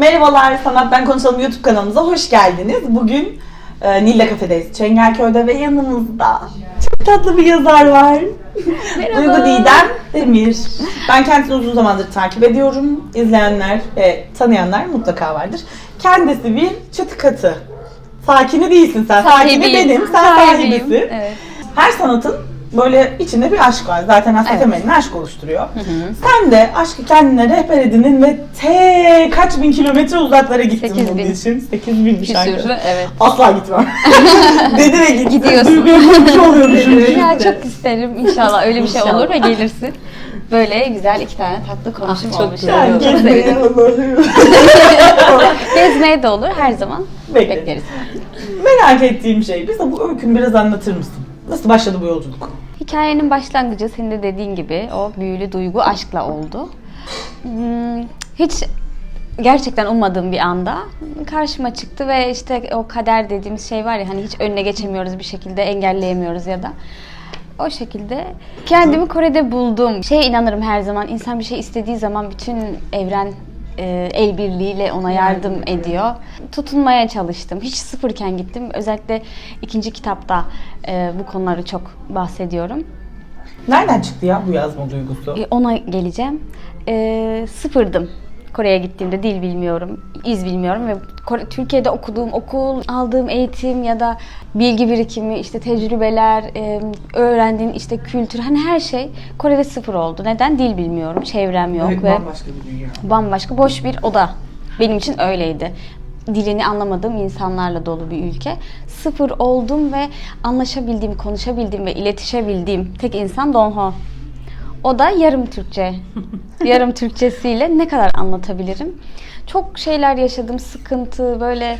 Merhabalar, Sanattan Konuşalım YouTube kanalımıza hoş geldiniz. Bugün e, Nilla Kafe'deyiz. Çengelköy'de ve yanımızda çok tatlı bir yazar var. Duygu Didem Demir. Ben kendisini uzun zamandır takip ediyorum. İzleyenler ve tanıyanlar mutlaka vardır. Kendisi bir çıtı katı. Sakini değilsin sen. Sakini Sahibiyim. benim, sen Sahibiyim. sahibisin. Evet. Her sanatın böyle içinde bir aşk var. Zaten aslında Evet. temelini aşk oluşturuyor. Sen de aşkı kendine rehber edinin ve te kaç bin kilometre uzaklara gittin 8 bunun bin. için. 8 bin bir şarkı. Evet. Asla gitmem. Dedi ve gitti. Gidiyorsun. Duyguya bir şey oluyormuş. Ya çok isterim inşallah öyle bir şey olur ve gelirsin. Böyle güzel iki tane tatlı komşum çok olmuş. güzel. Çok Gezmeye. Gezmeye de olur her zaman. Bekleriz. Bekleriz. Merak ettiğim şey, bize bu öykünü biraz anlatır mısın? Nasıl başladı bu yolculuk? Hikayenin başlangıcı senin de dediğin gibi o büyülü duygu aşkla oldu. Hmm, Hiç gerçekten ummadığım bir anda karşıma çıktı ve işte o kader dediğimiz şey var ya hani hiç önüne geçemiyoruz bir şekilde engelleyemiyoruz ya da o şekilde kendimi Kore'de buldum. Şeye inanırım her zaman insan bir şey istediği zaman bütün evren el birliğiyle ona yardım ediyor. Tutunmaya çalıştım. Hiç sıfırken gittim. Özellikle ikinci kitapta e, bu konuları çok bahsediyorum. Nereden çıktı ya bu yazma duygusu? E, ona geleceğim. E, sıfırdım. Kore'ye gittiğimde dil bilmiyorum, iz bilmiyorum ve Kore- Türkiye'de okuduğum okul, aldığım eğitim ya da bilgi birikimi, işte tecrübeler, e, öğrendiğin işte kültür, hani her şey Kore'de sıfır oldu. Neden? Dil bilmiyorum, çevrem yok Evet, ve bambaşka bir dünya. bambaşka boş bir oda. Benim için öyleydi. Dilini anlamadığım insanlarla dolu bir ülke. Sıfır oldum ve anlaşabildiğim, konuşabildiğim ve iletişebildiğim tek insan Donho. O da yarım Türkçe. yarım Türkçesiyle ne kadar anlatabilirim? Çok şeyler yaşadım, sıkıntı böyle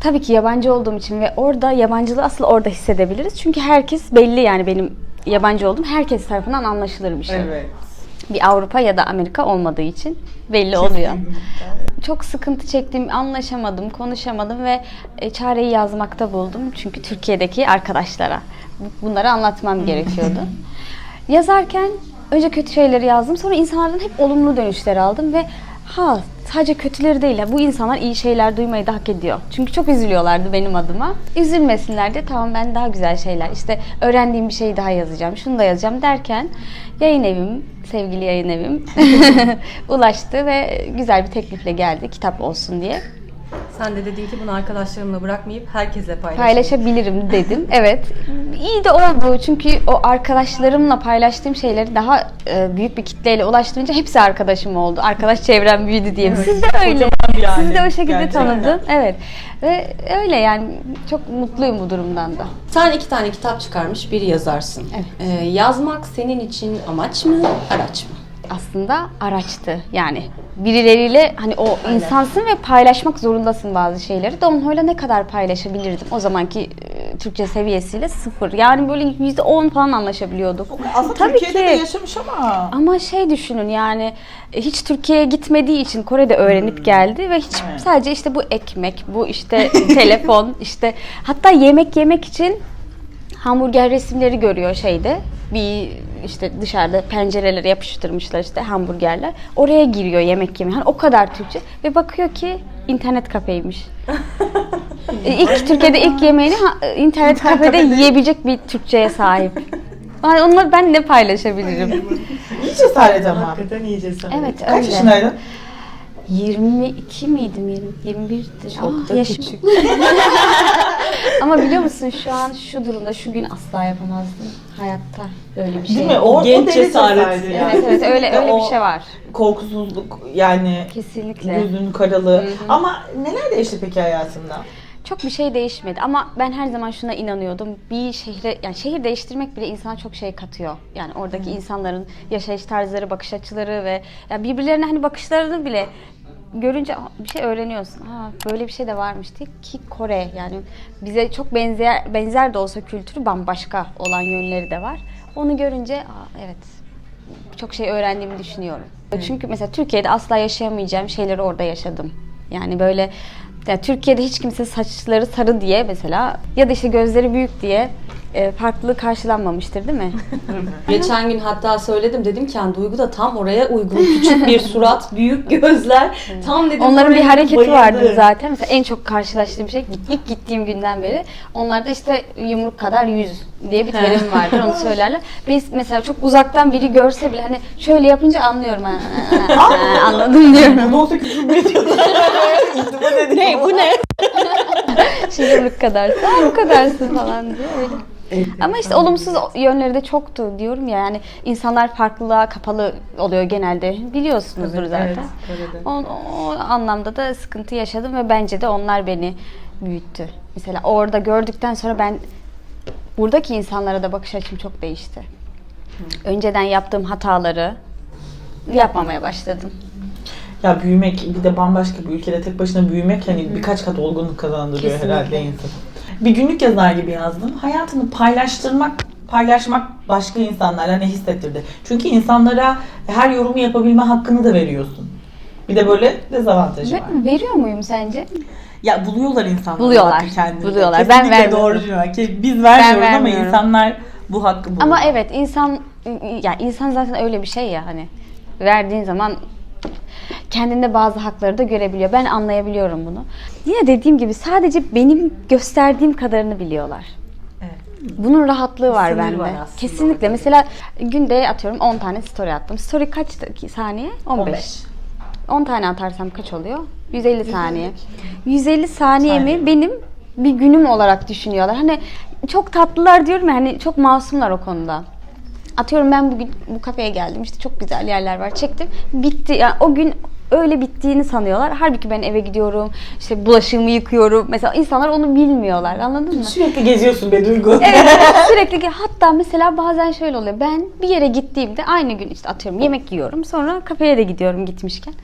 tabii ki yabancı olduğum için ve orada yabancılığı asıl orada hissedebiliriz. Çünkü herkes belli yani benim yabancı olduğum herkes tarafından anlaşılır bir şey Evet. bir Avrupa ya da Amerika olmadığı için belli oluyor. Çok sıkıntı çektim, anlaşamadım, konuşamadım ve e, çareyi yazmakta buldum. Çünkü Türkiye'deki arkadaşlara bu- bunları anlatmam gerekiyordu. Yazarken önce kötü şeyleri yazdım. Sonra insanlardan hep olumlu dönüşler aldım ve ha sadece kötüleri değil. Bu insanlar iyi şeyler duymayı da hak ediyor. Çünkü çok üzülüyorlardı benim adıma. Üzülmesinler diye tamam ben daha güzel şeyler işte öğrendiğim bir şeyi daha yazacağım. Şunu da yazacağım derken yayın evim, sevgili yayın evim ulaştı ve güzel bir teklifle geldi kitap olsun diye. Sen de dedin ki bunu arkadaşlarımla bırakmayıp herkesle paylaşayım. Paylaşabilirim dedim. Evet. İyi de oldu. Çünkü o arkadaşlarımla paylaştığım şeyleri daha e, büyük bir kitleyle ulaştırınca hepsi arkadaşım oldu. Arkadaş çevrem büyüdü diyelim. Siz de öyle. Kocaman bir aile. Siz de o şekilde Gerçekten. tanıdım. Evet. Ve öyle yani çok mutluyum bu durumdan da. Sen iki tane kitap çıkarmış bir yazarsın. Evet. Ee, yazmak senin için amaç mı, araç mı? Aslında araçtı. Yani birileriyle hani o insansın ve paylaşmak zorundasın bazı şeyleri. Donho'yla ne kadar paylaşabilirdim? O zamanki e, Türkçe seviyesiyle sıfır. Yani böyle yüzde on falan anlaşabiliyorduk. Aslında Tabii Türkiye'de ki. de yaşamış ama. Ama şey düşünün yani e, hiç Türkiye'ye gitmediği için Kore'de öğrenip geldi ve hiç Evet. sadece işte bu ekmek, bu işte telefon, işte hatta yemek yemek için hamburger resimleri görüyor şeyde. Bir işte dışarıda pencerelere yapıştırmışlar işte hamburgerler. Oraya giriyor yemek yemeye. Hani o kadar Türkçe ve bakıyor ki internet kafeymiş. İlk Türkiye'de ilk yemeğini internet, İnternet kafede kafede. yiyebilecek bir Türkçeye sahip. Yani onları ben ne paylaşabilirim? İyi cesaret ama. Hakikaten iyi cesaret. Evet Kaç öyle. yaşındaydın? 22 miydim? 20, 21'dir. Çok Aa, da yaşım- küçük. Ama biliyor musun şu an şu durumda şu gün asla yapamazdım hayatta böyle bir şey. Değil mi? O, Genç o cesaret cesaret yani. yani. Evet evet öyle öyle bir şey var. Korkusuzluk yani Kesinlikle. gözün karalı. Ama neler değişti peki hayatında? Çok bir şey değişmedi ama ben her zaman şuna inanıyordum. Bir şehre yani şehir değiştirmek bile insana çok şey katıyor. Yani oradaki insanların yaşayış tarzları, bakış açıları ve ya birbirlerine hani bakışlarını bile görünce "Aa, bir şey öğreniyorsun. Ha böyle bir şey de varmış diye ki Kore yani bize çok benzer benzer de olsa kültürü bambaşka olan yönleri de var. Onu görünce Aa, evet çok şey öğrendiğimi düşünüyorum. Çünkü mesela Türkiye'de asla yaşayamayacağım şeyleri orada yaşadım. Yani böyle ya Türkiye'de hiç kimse saçları sarı diye mesela ya da işte gözleri büyük diye e, farklılığı karşılanmamıştır değil mi? Geçen gün hatta söyledim dedim ki yani Duygu da tam oraya uygun. Küçük bir surat, büyük gözler. Tam dedim Onların bir oraya hareketi bayıldı. vardır zaten. Mesela en çok karşılaştığım şey ilk gittiğim günden beri. Onlarda işte yumruk kadar yüz diye bir terim vardır onu söylerler. Biz mesela çok uzaktan biri görse bile hani şöyle yapınca anlıyorum. Ha, ha, ha, ha, anladım diyorum. Bunu olsa küçük bir ne bu ne? Şey yumruk kadarsa bu kadarsın falan diye öyle. Ama işte olumsuz yönleri de çoktu diyorum ya yani insanlar farklılığa kapalı oluyor genelde biliyorsunuzdur zaten. Evet, öyle de. O, o anlamda da sıkıntı yaşadım ve bence de onlar beni büyüttü. Mesela orada gördükten sonra ben buradaki insanlara da bakış açım çok değişti. Önceden yaptığım hataları yapmamaya başladım. Ya büyümek bir de bambaşka bir ülkede tek başına büyümek hani birkaç kat olgunluk kazandırıyor Kesinlikle. herhalde insan. Bir günlük yazar gibi yazdım. Hayatını paylaştırmak, paylaşmak başka insanlara ne hissettirdi? Çünkü insanlara her yorumu yapabilme hakkını da veriyorsun. Bir de böyle dezavantajı var. Ve- veriyor muyum sence? Ya buluyorlar insanlar Buluyorlar, hakkı kendine. buluyorlar. Ben Kesinlikle vermiyorum. doğru Biz vermiyoruz ama vermiyorum. insanlar bu hakkı buluyor. Ama evet insan ya insan zaten öyle bir şey ya hani verdiğin zaman kendinde bazı hakları da görebiliyor. Ben anlayabiliyorum bunu. Yine dediğim gibi sadece benim gösterdiğim kadarını biliyorlar. Evet. Bunun rahatlığı var sınır bende. var aslında Kesinlikle. Mesela günde atıyorum 10 tane story attım. Story kaç saniye? 15. 15. 10 tane atarsam kaç oluyor? 150 saniye. 150 saniyemi Saniye. benim bir günüm olarak düşünüyorlar. Hani çok tatlılar diyorum ya hani çok masumlar o konuda. Atıyorum ben bugün bu kafeye geldim işte çok güzel yerler var çektim. Bitti yani o gün öyle bittiğini sanıyorlar. Halbuki ben eve gidiyorum işte bulaşığımı yıkıyorum. Mesela insanlar onu bilmiyorlar anladın mı? Sürekli geziyorsun be Duygu. Evet sürekli ki- hatta mesela bazen şöyle oluyor. Ben bir yere gittiğimde aynı gün işte atıyorum yemek yiyorum. Sonra kafeye de gidiyorum gitmişken.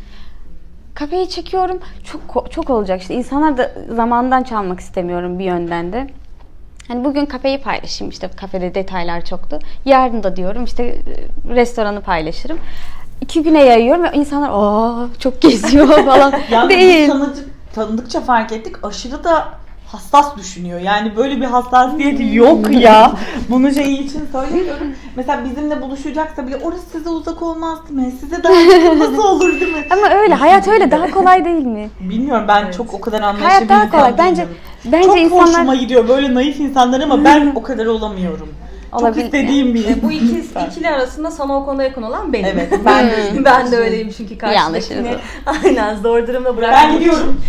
Kafeyi çekiyorum. Çok çok olacak işte. İnsanlar da zamandan çalmak istemiyorum bir yönden de. Hani bugün kafeyi paylaşayım işte kafede detaylar çoktu. Yarın da diyorum işte e, restoranı paylaşırım. İki güne yayıyorum ve insanlar aa çok geziyor falan. Yalnız Değil. tanıdık, tanıdıkça fark ettik aşırı da hassas düşünüyor. Yani böyle bir hassasiyeti yok ya. Bunu şey için söylemiyorum. Mesela bizimle buluşacaksa bile orası size uzak olmazdı mı? Size daha yakın nasıl olur değil mi? Ama öyle hayat öyle daha kolay değil mi? Bilmiyorum ben çok o kadar anlayışlı Hayat bir daha kolay. Bence bence çok insanlar hoşuma gidiyor böyle naif insanlar ama ben o kadar olamıyorum. Olabil- Çok istediğim bir E, bu iki, insan. ikili arasında sana o konuda yakın olan benim. Evet ben de. ben de öyleyim çünkü anlaşırız karşıdakini aynen zor durumda bırakmak Ben gidiyorum.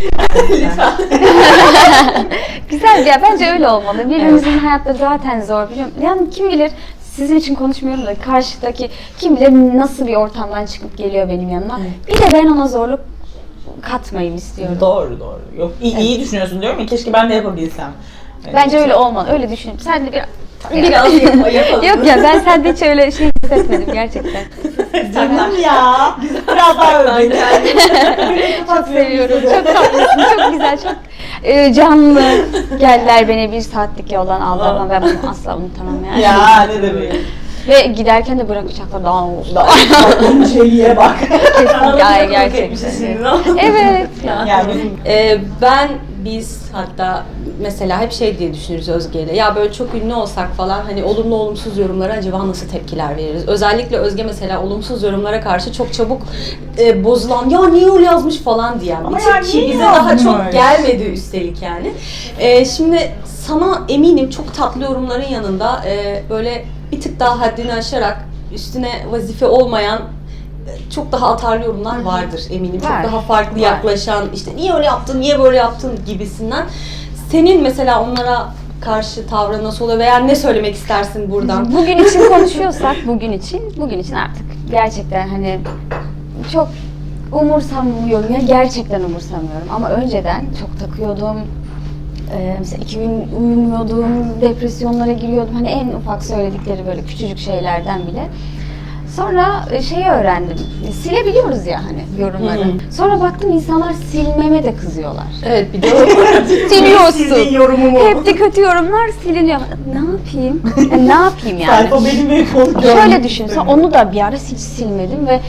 Güzel ya bence öyle olmalı. Birbirimizin hayatları zaten zor biliyorum. Yani kim bilir sizin için konuşmuyorum da karşıdaki kim bilir nasıl bir ortamdan çıkıp geliyor benim yanıma. Bir de ben ona zorluk katmayayım istiyorum. Doğru doğru. Yok iyi, iyi düşünüyorsun diyorum ya keşke ben de yapabilsem. Evet. Bence öyle olmalı. Öyle düşünüyorum. Sen de bir Biraz yapalım. Yok ya ben sende hiç öyle şey hissetmedim gerçekten. Canım ya. Öv beni. Çok seviyorum. Çok tatlısın. Çok güzel. Çok e, canlı. Geldiler beni bir saatlik yoldan aldılar ama ben bunu asla unutamam yani. Ya ne demek. Ve giderken de bırak uçakla daha İnceliğe bak. Kesinlikle gerçekten. Evet. Yani Ee, ben biz hatta mesela hep şey diye düşünürüz Özge ile. Ya böyle çok ünlü olsak falan hani olumlu olumsuz yorumlara acaba nasıl tepkiler veririz? Özellikle Özge mesela olumsuz yorumlara karşı çok çabuk e, bozulan ya niye öyle yazmış falan diyen bir tip ki bize daha çok gelmedi üstelik yani. E, şimdi sana eminim çok tatlı yorumların yanında e, böyle bir tık daha haddini aşarak üstüne vazife olmayan çok daha atarlı yorumlar vardır eminim. Var. Çok daha farklı Var. yaklaşan işte niye öyle yaptın, niye böyle yaptın gibisinden. Senin mesela onlara karşı tavrın nasıl oluyor veya ne söylemek istersin buradan? Bugün için konuşuyorsak bugün için, bugün için artık gerçekten hani çok umursamıyorum ya gerçekten umursamıyorum ama önceden çok takıyordum. Ee, mesela iki gün uyumuyordum, depresyonlara giriyordum. Hani en ufak söyledikleri böyle küçücük şeylerden bile. Sonra e, şeyi öğrendim. Silebiliyoruz ya hani yorumları. Sonra baktım insanlar silmeme de kızıyorlar. Evet bir de Sizin yorumumu. Hep de kötü yorumlar siliniyor. Ne yapayım? Yani ne yapayım yani? Sayfa benim konu Şöyle düşünsen onu da bir ara hiç silmedim ve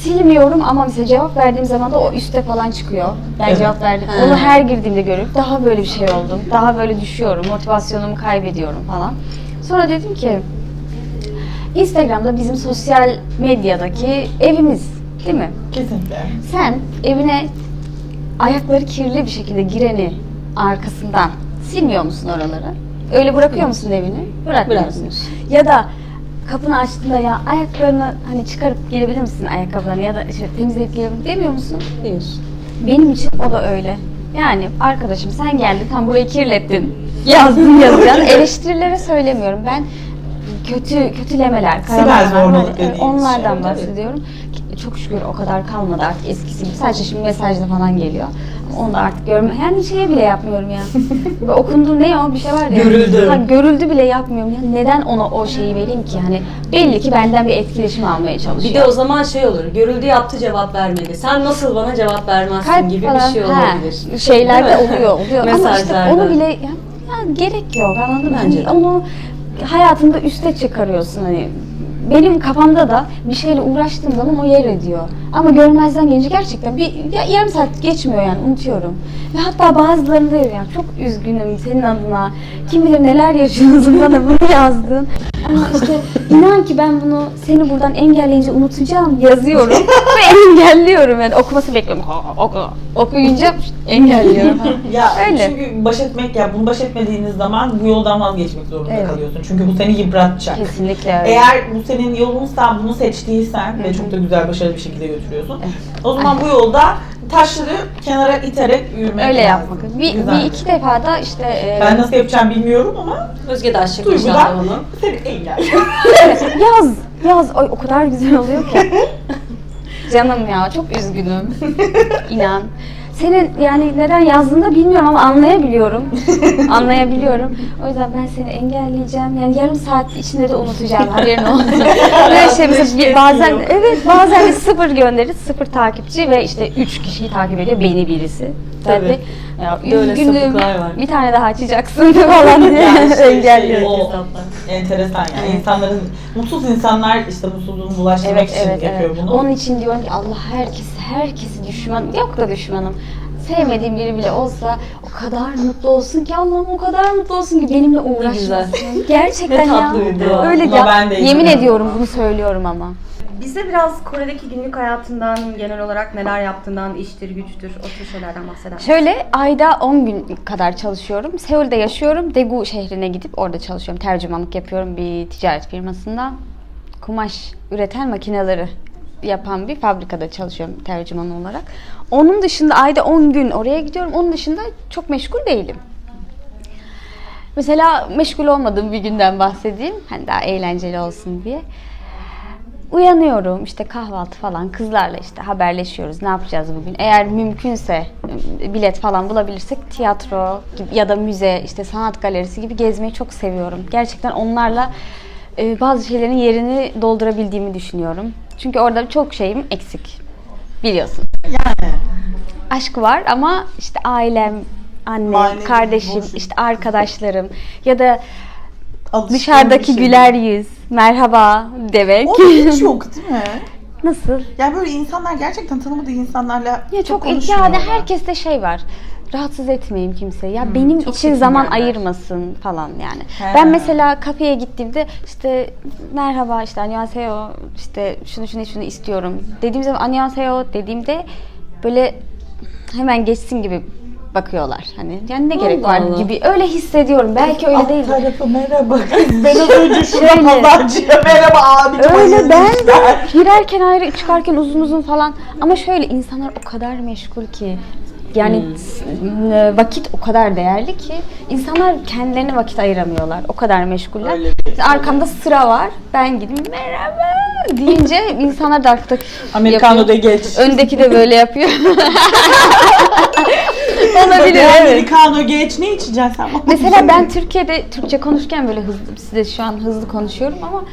silmiyorum ama mesela cevap verdiğim zaman da o üste falan çıkıyor. Ben Evet. cevap verdim. Ha. Onu her girdiğimde görüp daha böyle bir şey oldum. Daha böyle düşüyorum. Motivasyonumu kaybediyorum falan. Sonra dedim ki Instagram'da bizim sosyal medyadaki evimiz değil mi? Kesinlikle. Sen evine ayakları kirli bir şekilde gireni arkasından silmiyor musun oraları? Öyle bırakıyor musun evini? Bırakmıyorsun. Bırakmıyorsun. Ya da kapını açtığında ya ayaklarını hani çıkarıp gelebilir misin ayakkabılarını ya da işte temizleyip gelebilir demiyor musun? Diyorsun. Benim için o da öyle. Yani arkadaşım sen geldin tam burayı kirlettin. Yazdın yazacağını. Eleştirilere söylemiyorum. Ben kötü kötülemeler, zorbalık dediğimiz onlardan şey, bahsediyorum. Çok şükür o kadar kalmadı artık eskisi gibi. Sadece şimdi mesajda falan geliyor. Onu da artık görme. Yani şeye bile yapmıyorum ya. Böyle okundu ne o bir şey var ya. Görüldü. Ha, görüldü bile yapmıyorum. Ya neden ona o şeyi vereyim ki? Hani belli ki benden bir etkileşim almaya çalışıyor. Bir de o zaman şey olur. Görüldü yaptı cevap vermedi. Sen nasıl bana cevap vermezsin kalp gibi falan bir şey olabilir. şeyler de oluyor oluyor ama işte onu bile ya, ya gerek yok anladın mı? Bence onu hayatında üste çıkarıyorsun hani benim kafamda da bir şeyle uğraştığım zaman o yer ediyor. Ama görmezden gelince gerçekten bir ya, yarım saat geçmiyor yani unutuyorum. Ve hatta bazılarında ya çok üzgünüm senin adına. Kim bilir neler yaşıyorsun bana bunu yazdın. Ama işte inan ki ben bunu seni buradan engelleyince unutacağım yazıyorum ve engelliyorum yani okuması bekliyorum. Oku, okuyunca engelliyorum. Ya Öyle. çünkü baş etmek ya bunu baş etmediğiniz zaman bu yoldan vazgeçmek zorunda Evet. kalıyorsun. Çünkü bu seni yıpratacak. Kesinlikle öyle. Eğer bu senin yolunsa bunu seçtiysen ve çok da güzel başarılı bir şekilde götürüyorsun. O zaman bu yolda taşları kenara iterek yürümek Öyle lazım. yapmak. Bir, Güzel. bir iki defa da işte e, Ben nasıl yapacağım bilmiyorum ama Özge de aşık duygudan inşallah onu. seni engel. yaz yaz Ay, o kadar güzel oluyor ki. Canım ya çok üzgünüm. İnan. Senin yani neden yazdığını da bilmiyorum ama anlayabiliyorum. anlayabiliyorum. O yüzden ben seni engelleyeceğim. Yani yarım saat içinde de unutacağım haberin olsun. Böyle şey mesela bazen evet bazen bir sıfır gönderir, sıfır takipçi ve işte üç kişiyi takip ediyor beni birisi. Ben Tabii. de ya, Böyle üzgünüm. sapıklar var. Bir tane daha açacaksın falan diye Yani şey- engelliyor. o-. Enteresan yani insanların mutsuz insanlar işte mutsuzluğunu bulaştırmak Evet için evet yapıyor evet. bunu. Onun için diyorum ki Allah herkes herkesi düşman yok da düşmanım. Sevmediğim biri bile olsa o kadar mutlu olsun ki Allah'ım o kadar mutlu olsun ki benimle uğraşmasın. Gerçekten Ne ya. dua. Öyle Buna ya. ben de Yemin inanıyorum. ediyorum bunu söylüyorum ama. Bize biraz Kore'deki günlük hayatından, genel olarak neler yaptığından, iştir, güçtür, o tür şeylerden bahseder misin? Şöyle ayda 10 gün kadar çalışıyorum. Seul'de yaşıyorum. Daegu şehrine gidip orada çalışıyorum. Tercümanlık yapıyorum bir ticaret firmasında. Kumaş üreten makineleri yapan bir fabrikada çalışıyorum tercüman olarak. Onun dışında ayda 10 gün oraya gidiyorum. Onun dışında çok meşgul değilim. Mesela meşgul olmadığım bir günden bahsedeyim. Hani daha eğlenceli olsun diye. Uyanıyorum işte kahvaltı falan kızlarla işte haberleşiyoruz ne yapacağız bugün. Eğer mümkünse bilet falan bulabilirsek tiyatro gibi ya da müze işte sanat galerisi gibi gezmeyi çok seviyorum. Gerçekten onlarla e, bazı şeylerin yerini doldurabildiğimi düşünüyorum. Çünkü orada çok şeyim eksik biliyorsun. Yani Aşk var ama işte ailem, annem, Manevi kardeşim, boşluk. işte arkadaşlarım ya da alıştığım dışarıdaki şey. güler yüz, merhaba demek. O hiç yok değil mi? Nasıl? Yani böyle insanlar gerçekten tanımadığı insanlarla Ya çok yani konuşmuyorlar. herkeste şey var. Rahatsız etmeyeyim kimseyi. Ya benim çok için zaman çekingenler. ayırmasın falan yani. He. Ben mesela kafeye gittiğimde işte merhaba işte annyeonghaseyo işte şunu şunu şunu istiyorum. Dediğim zaman annyeonghaseyo dediğimde böyle hemen geçsin gibi bakıyorlar. Hani yani ne gerek var Allah. gibi. Öyle hissediyorum. Belki öyle değil. tarafı merhaba. Ben az önce şurada pazarcıya merhaba abi. Öyle ben de girerken ayrı çıkarken uzun uzun falan ama şöyle insanlar o kadar meşgul ki yani s- n- vakit o kadar değerli ki insanlar kendilerine vakit ayıramıyorlar. O kadar meşguller. Arkamda sıra var. Ben gideyim merhaba deyince insanlar da arkada Americano da geç. Öndeki de böyle yapıyor. Olabilir evet. Americano geç ne içeceksin sen? Mesela ben Türkiye'de Türkçe konuşurken böyle hızlı, size şu an hızlı konuşuyorum ama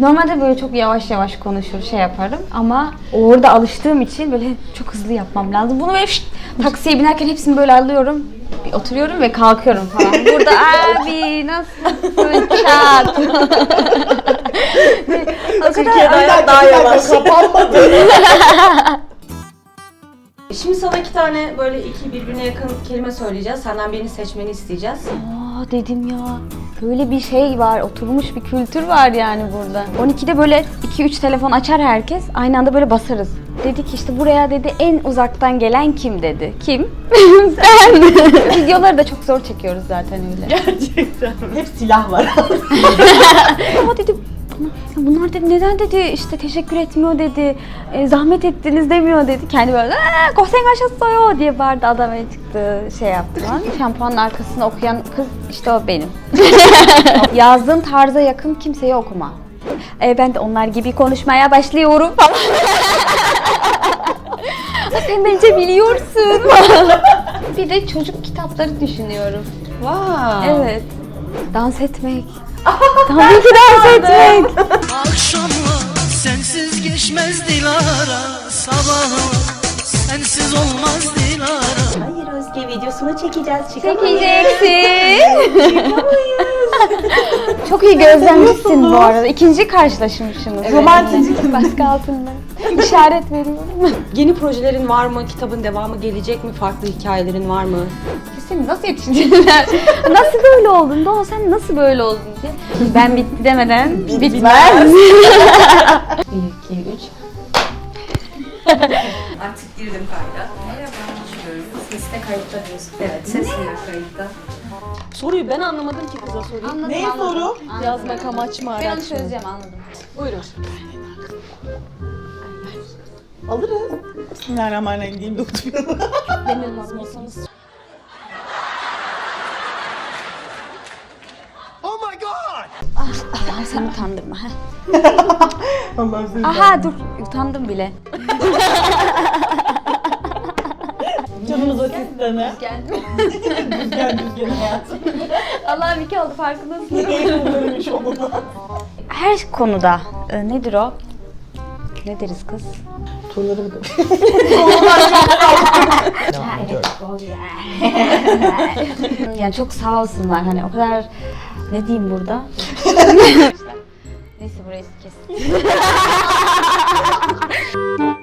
normalde böyle çok yavaş yavaş konuşur, şey yaparım ama orada alıştığım için böyle çok hızlı yapmam lazım. Bunu böyle şşt Taksiye binerken hepsini böyle alıyorum. Bir oturuyorum ve kalkıyorum falan. Burada abi nasılsın çat. o kadar hayat daha yavaş. Kapanmadı. Şimdi sana iki tane böyle iki birbirine yakın kelime söyleyeceğiz. Senden birini seçmeni isteyeceğiz. Aa dedim ya. Böyle bir şey var, oturmuş bir kültür var yani burada. 12'de böyle 2-3 telefon açar herkes. Aynı anda böyle basarız. Dedik işte buraya dedi en uzaktan gelen kim dedi. Kim? ben. Videoları da çok zor çekiyoruz zaten öyle. Gerçekten. Hep silah var. Ama dedi "Buna- bunlar dedi neden dedi işte teşekkür etmiyor dedi. "e, zahmet ettiniz demiyor dedi. Kendi böyle "Aa, kosen aşağısı diye bağırdı adam öyle çıktı şey yaptı falan. Şampuanın arkasında okuyan kız işte o benim. Yazdığın tarza yakın kimseyi okuma. E, ben de onlar gibi konuşmaya başlıyorum falan. Sen bence biliyorsun. bir de çocuk kitapları düşünüyorum. Vay. Evet. Dans etmek. Tabii ki dans etmek. Akşamlar sensiz geçmez Dilara Sabahlar sensiz olmaz Dilara Hayır Özge videosunu çekeceğiz. Çekeceksin. Çok iyi gözlemcisin bu arada. İkinci karşılaşmışsınız. Romantik. Baskı altında. İşaret veriyorum. Yeni projelerin var mı? Kitabın devamı gelecek mi? Farklı hikayelerin var mı? Sen nasıl yetiştirdin? nasıl böyle oldun? Doğa sen nasıl böyle oldun diye. Ben bitti demeden bitmez. 1, 2, 3. Artık girdim kayda. Merhaba. Sesle kayıtta diyorsun. Evet, sesle kayıtta. Soruyu ben anlamadım ki kıza soruyu. Anladım, Ne anladım. soru? Anladım. Yazmak amaç mı Ben onu araç mı? çözeceğim anladım. Buyurun. Alırız. Bismillahirrahmanirrahim diyeyim de unutmayalım. Benim olmasanız. Oh my god! Allah'ım sen utandırma. ha. Allah'ım seni Aha dur utandım bile. Canımız asistanı. Geldim. Düzgen düzgen hayatım. Allah'ım iki oldu farkındasın. Bulurmuş. Her konuda e, nedir o? Ne deriz kız? Turları mı? yani çok sağ olsunlar hani o kadar ne diyeyim burada? Neyse burayı kes.